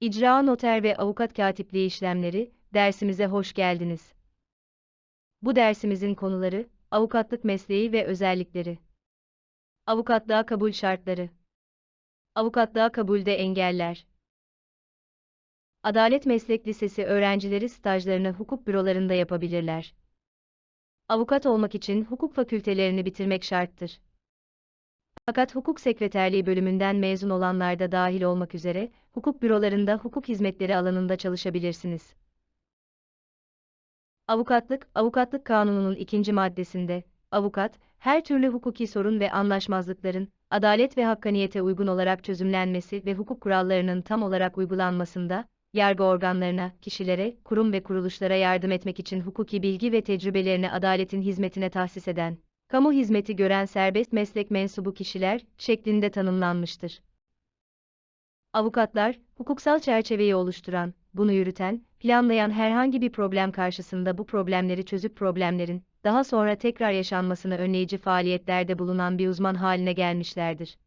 İcra noter ve avukat katipliği işlemleri dersimize hoş geldiniz. Bu dersimizin konuları avukatlık mesleği ve özellikleri. Avukatlığa kabul şartları. Avukatlığa kabulde engeller. Adalet Meslek Lisesi öğrencileri stajlarını hukuk bürolarında yapabilirler. Avukat olmak için hukuk fakültelerini bitirmek şarttır. Fakat hukuk sekreterliği bölümünden mezun olanlar da dahil olmak üzere, hukuk bürolarında hukuk hizmetleri alanında çalışabilirsiniz. Avukatlık, Avukatlık Kanunu'nun ikinci maddesinde, avukat, her türlü hukuki sorun ve anlaşmazlıkların, adalet ve hakkaniyete uygun olarak çözümlenmesi ve hukuk kurallarının tam olarak uygulanmasında, yargı organlarına, kişilere, kurum ve kuruluşlara yardım etmek için hukuki bilgi ve tecrübelerini adaletin hizmetine tahsis eden, kamu hizmeti gören serbest meslek mensubu kişiler şeklinde tanımlanmıştır. Avukatlar, hukuksal çerçeveyi oluşturan, bunu yürüten, planlayan herhangi bir problem karşısında bu problemleri çözüp problemlerin daha sonra tekrar yaşanmasını önleyici faaliyetlerde bulunan bir uzman haline gelmişlerdir.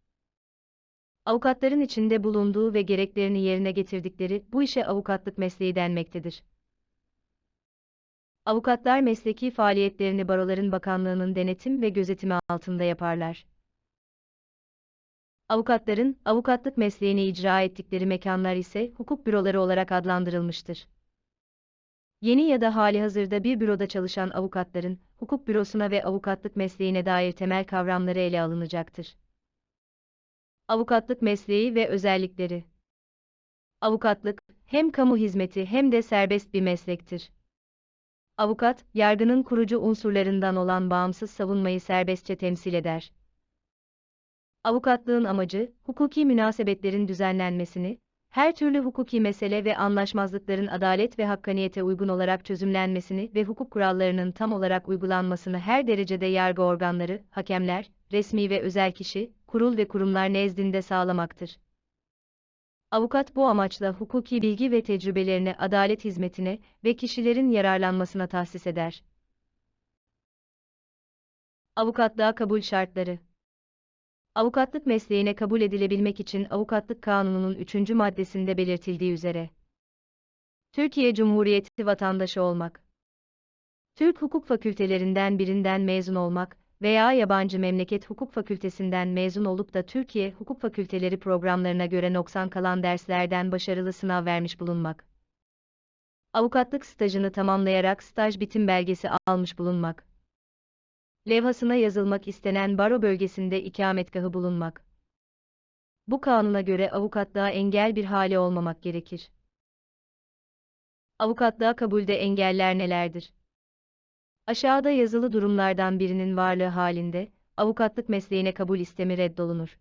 Avukatların içinde bulunduğu ve gereklerini yerine getirdikleri bu işe avukatlık mesleği denmektedir. Avukatlar mesleki faaliyetlerini Baroların Bakanlığı'nın denetim ve gözetimi altında yaparlar. Avukatların avukatlık mesleğini icra ettikleri mekanlar ise hukuk büroları olarak adlandırılmıştır. Yeni ya da hali hazırda bir büroda çalışan avukatların hukuk bürosuna ve avukatlık mesleğine dair temel kavramları ele alınacaktır. Avukatlık mesleği ve özellikleri. Avukatlık hem kamu hizmeti hem de serbest bir meslektir. Avukat, yargının kurucu unsurlarından olan bağımsız savunmayı serbestçe temsil eder. Avukatlığın amacı, hukuki münasebetlerin düzenlenmesini, her türlü hukuki mesele ve anlaşmazlıkların adalet ve hakkaniyete uygun olarak çözümlenmesini ve hukuk kurallarının tam olarak uygulanmasını her derecede yargı organları, hakemler, resmi ve özel kişi, kurul ve kurumlar nezdinde sağlamaktır. Avukat bu amaçla hukuki bilgi ve tecrübelerini adalet hizmetine ve kişilerin yararlanmasına tahsis eder. Avukatlığa kabul şartları Avukatlık mesleğine kabul edilebilmek için Avukatlık Kanunu'nun 3. maddesinde belirtildiği üzere Türkiye Cumhuriyeti vatandaşı olmak, Türk hukuk fakültelerinden birinden mezun olmak veya yabancı memleket hukuk fakültesinden mezun olup da Türkiye hukuk fakülteleri programlarına göre noksan kalan derslerden başarılı sınav vermiş bulunmak. Avukatlık stajını tamamlayarak staj bitim belgesi almış bulunmak levhasına yazılmak istenen baro bölgesinde ikametgahı bulunmak. Bu kanuna göre avukatlığa engel bir hale olmamak gerekir. Avukatlığa kabulde engeller nelerdir? Aşağıda yazılı durumlardan birinin varlığı halinde, avukatlık mesleğine kabul istemi reddolunur.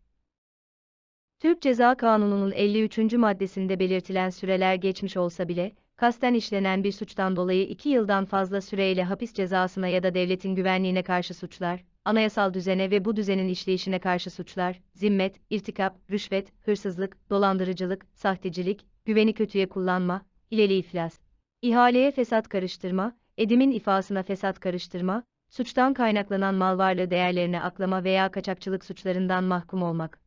Türk Ceza Kanunu'nun 53. maddesinde belirtilen süreler geçmiş olsa bile, kasten işlenen bir suçtan dolayı 2 yıldan fazla süreyle hapis cezasına ya da devletin güvenliğine karşı suçlar, anayasal düzene ve bu düzenin işleyişine karşı suçlar, zimmet, irtikap, rüşvet, hırsızlık, dolandırıcılık, sahtecilik, güveni kötüye kullanma, hileli iflas, ihaleye fesat karıştırma, edimin ifasına fesat karıştırma, suçtan kaynaklanan mal varlığı değerlerine aklama veya kaçakçılık suçlarından mahkum olmak.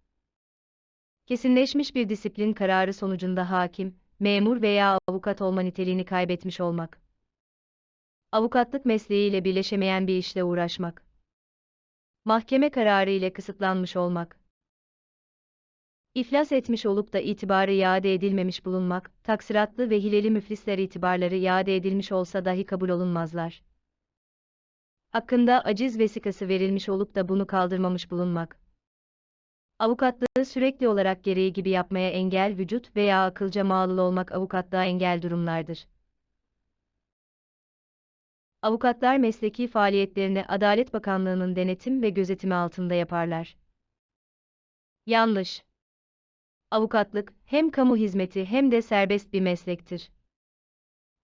Kesinleşmiş bir disiplin kararı sonucunda hakim, memur veya avukat olma niteliğini kaybetmiş olmak. Avukatlık mesleğiyle birleşemeyen bir işle uğraşmak. Mahkeme kararı ile kısıtlanmış olmak. İflas etmiş olup da itibarı iade edilmemiş bulunmak, taksiratlı ve hileli müflisler itibarları iade edilmiş olsa dahi kabul olunmazlar. Hakkında aciz vesikası verilmiş olup da bunu kaldırmamış bulunmak Avukatlığı sürekli olarak gereği gibi yapmaya engel vücut veya akılca mağlul olmak avukatlığa engel durumlardır. Avukatlar mesleki faaliyetlerini Adalet Bakanlığı'nın denetim ve gözetimi altında yaparlar. Yanlış. Avukatlık hem kamu hizmeti hem de serbest bir meslektir.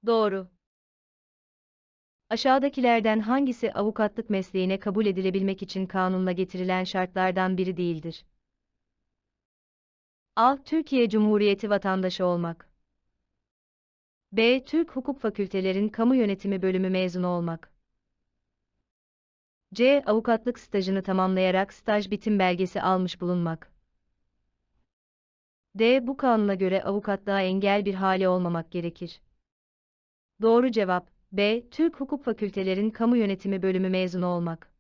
Doğru. Aşağıdakilerden hangisi avukatlık mesleğine kabul edilebilmek için kanunla getirilen şartlardan biri değildir? A. Türkiye Cumhuriyeti vatandaşı olmak. B. Türk Hukuk Fakültelerin Kamu Yönetimi Bölümü mezunu olmak. C. Avukatlık stajını tamamlayarak staj bitim belgesi almış bulunmak. D. Bu kanuna göre avukatlığa engel bir hale olmamak gerekir. Doğru cevap B. Türk Hukuk Fakültelerin Kamu Yönetimi bölümü mezunu olmak.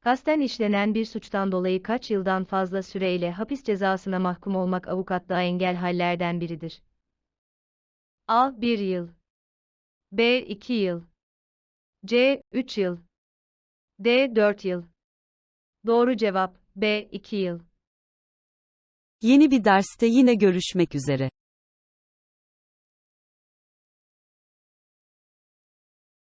Kasten işlenen bir suçtan dolayı kaç yıldan fazla süreyle hapis cezasına mahkum olmak avukatlığa engel hallerden biridir. A. 1 yıl B. 2 yıl C. 3 yıl D. 4 yıl Doğru cevap B. 2 yıl Yeni bir derste yine görüşmek üzere.